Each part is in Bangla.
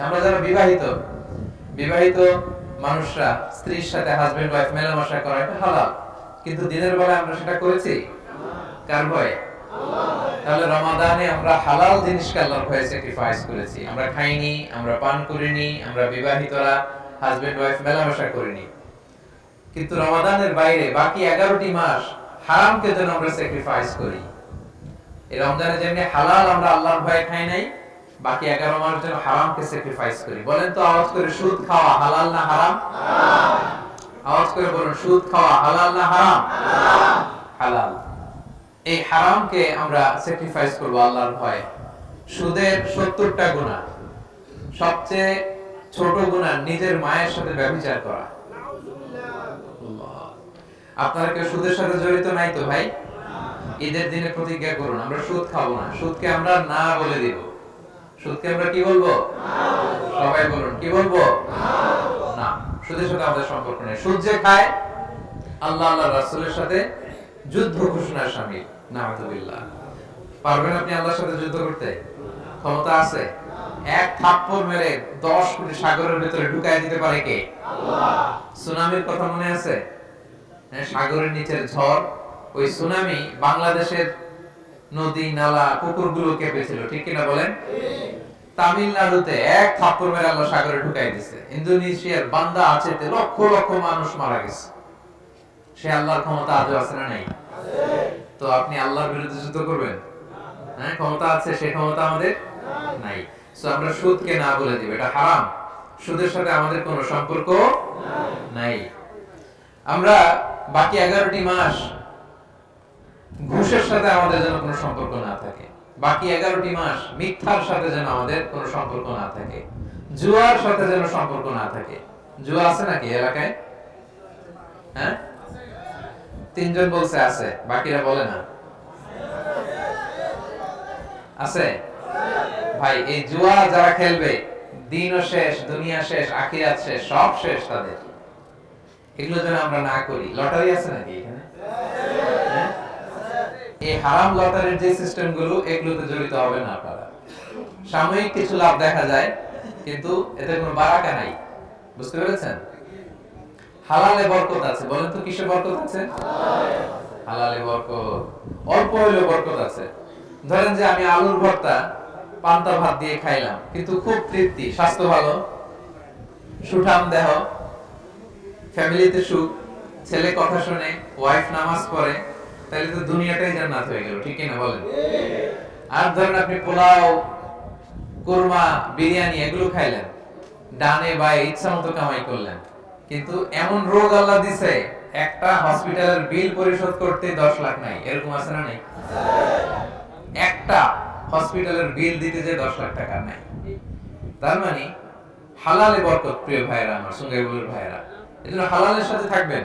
আমরা যারা বিবাহিত বিবাহিত মানুষরা, স্ত্রীর সাথে হাজবেন্ড ওয়াইফ মেলামেশা করা এটা হালাল। কিন্তু দিনের বেলায় আমরা সেটা করেছি? কার ভয়ে? তাহলে রমাদানে আমরা হালাল জিনিসকে আল্লাহর ভয়ে স্যাক্রিফাইস করেছি। আমরা খাইনি, আমরা পান করিনি, আমরা বিবাহিতরা হাজবেন্ড ওয়াইফ মেলামেশা করিনি। কিন্তু রমাদানের বাইরে বাকি এগারোটি মাস হারামকে যেন আমরা স্যাক্রিফাইস করি। এই রমজানে যেমনি হালাল আমরা আল্লাহর ভয়ে খাই নাই বাকি এগারো মাস যেন হারামকে স্যাক্রিফাইস করি। বলেন তো আওয়াজ করে সুদ খাওয়া হালাল না হারাম? আওয়াজ করে বলুন, সুদ খাওয়া হালাল না হারাম? হালাল। এই হারামকে আমরা স্যাক্রিফাইস করব আল্লাহর ভয়ে। সুদের সত্তরটা গুণা। সবচেয়ে ছোট গুণা নিজের মায়ের সাথে ব্যভিচার করা। আপনারা কেউ সুদের সাথে জড়িত নাই তো ভাই? ঈদের দিনে প্রতিজ্ঞা করুন, আমরা সুদ খাব না। সুদকে আমরা না বলে দিব। সুদকে আমরা কি বলব? সবাই বলুন কি বলব? না সুদের সাথে আমাদের সম্পর্ক নেই। সুদ যে খায় আল্লাহ আল্লাহ রাসূলের সাথে যুদ্ধ ঘোষণার শামিল নাউযুবিল্লাহ পারবেন আপনি আল্লাহর সাথে যুদ্ধ করতে? ক্ষমতা আছে। এক থাপ্পড় মেরে দশ কোটি সাগরের ভিতরে ঢুকায় দিতে পারে কে? সুনামির কথা মনে আছে? হ্যাঁ, সাগরের নিচের ঝড় ওই সুনামি বাংলাদেশের নদী, নালা পুকুরগুলো কেঁপেছিল ঠিক কিনা বলেন? তামিলনাড়ুতে এক থাপ্পড় মেরে আল্লাহ সাগরে ঢুকাই দিছে। ইন্দোনেশিয়ার বান্দা আছেতে লক্ষ লক্ষ মানুষ মারা গেছে। সে আল্লাহর ক্ষমতা আজও আছে না নাই? তো আপনি আল্লাহর বিরুদ্ধে যুদ্ধ করবেন? হ্যাঁ ক্ষমতা আছে, সে ক্ষমতা আমাদের নাই। সো আমরা সুদকে না বলে দিব, এটা হারাম। সুদের সাথে আমাদের কোনো সম্পর্ক নাই। আমরা বাকি এগারোটি মাস সাথে আমাদের যেন কোনো সম্পর্ক না থাকে। বাকি এগারোটি মাস মিথ্যার সাথে যেন আমাদের কোনো সম্পর্ক না থাকে। জুয়ার সাথে যেন সম্পর্ক না থাকে। জুয়া আছে নাকি এলাকায়? হ্যাঁ? তিনজন বলছে আছে, বাকিরা বলে না। আছে? ভাই, এই জুয়া যারা খেলবে, দিনও শেষ, দুনিয়া শেষ, আখিরাত শেষ, সব শেষ তাদের। এগুলো যেন আমরা না করি। লটারি আছে নাকি এখানে? এই হারাম লটারির যে সিস্টেমগুলো এগুলোতে জড়িত হবে না আপনারা। সাময়িক কিছু লাভ দেখা যায়, কিন্তু এতে কোনো বারাকা নাই। বুঝতে পেরেছেন? হালালে বরকত আছে। বলেন তো কিসে বরকত আছে? হালালে বরকত। অল্প বরকত আছে। ধরেন যে আমি আলুর ভর্তা, পান্তা ভাত দিয়ে খাইলাম, কিন্তু খুব তৃপ্তি, স্বাস্থ্য ভালো, সুঠাম দেহ, ফ্যামিলিতে সুখ, ছেলে কথা শুনে, ওয়াইফ নামাজ পড়ে তাহলে তো দুনিয়াটাই জান্নাত হয়ে গেল, ঠিক না বলেন? আর ধরেন আপনি পোলাও, কোরমা, বিরিয়ানি এগুলো খাইলেন, ডানে বাই ইচ্ছা মতো কামাই করলেন, কিন্তু এমন রোগ আল্লাহ দিছে, একটা হসপিটালের বিল পরিশোধ করতে দশ লাখ নাই, এরকম আছে না নাই? একটা হসপিটালের বিল দিতে যে দশ লাখ টাকা নাই। তার মানে হালালে বরকত, প্রিয় ভাইরা আমার সঙ্গে ভাইরা এজন্য হালালের সাথে থাকবেন।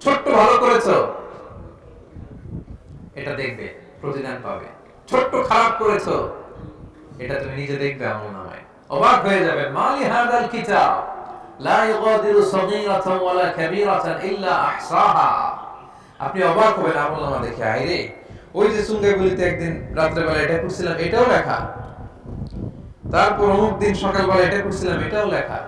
ছোট্ট ভালো করেছ। এটা দেখবে, প্রতিদান পাবে। ছোট্ট খারাপ করেছ। এটা তুমি নিজে দেখবে আমল নামায় অবাক হয়ে যাবে মালি হাদাল কিতাব। লা ওয়ালা কাবীরাতান ইল্লা আহসাহা। আপনি অবাক হবেন আমল নামা দেখে। আইরে, ওই যে সুঙ্গাগুলিতে একদিন রাত্রেবেলা এটা করছিলাম এটাও লেখা। তারপর অমুক দিন সকালবেলা এটা করছিলাম এটাও লেখা।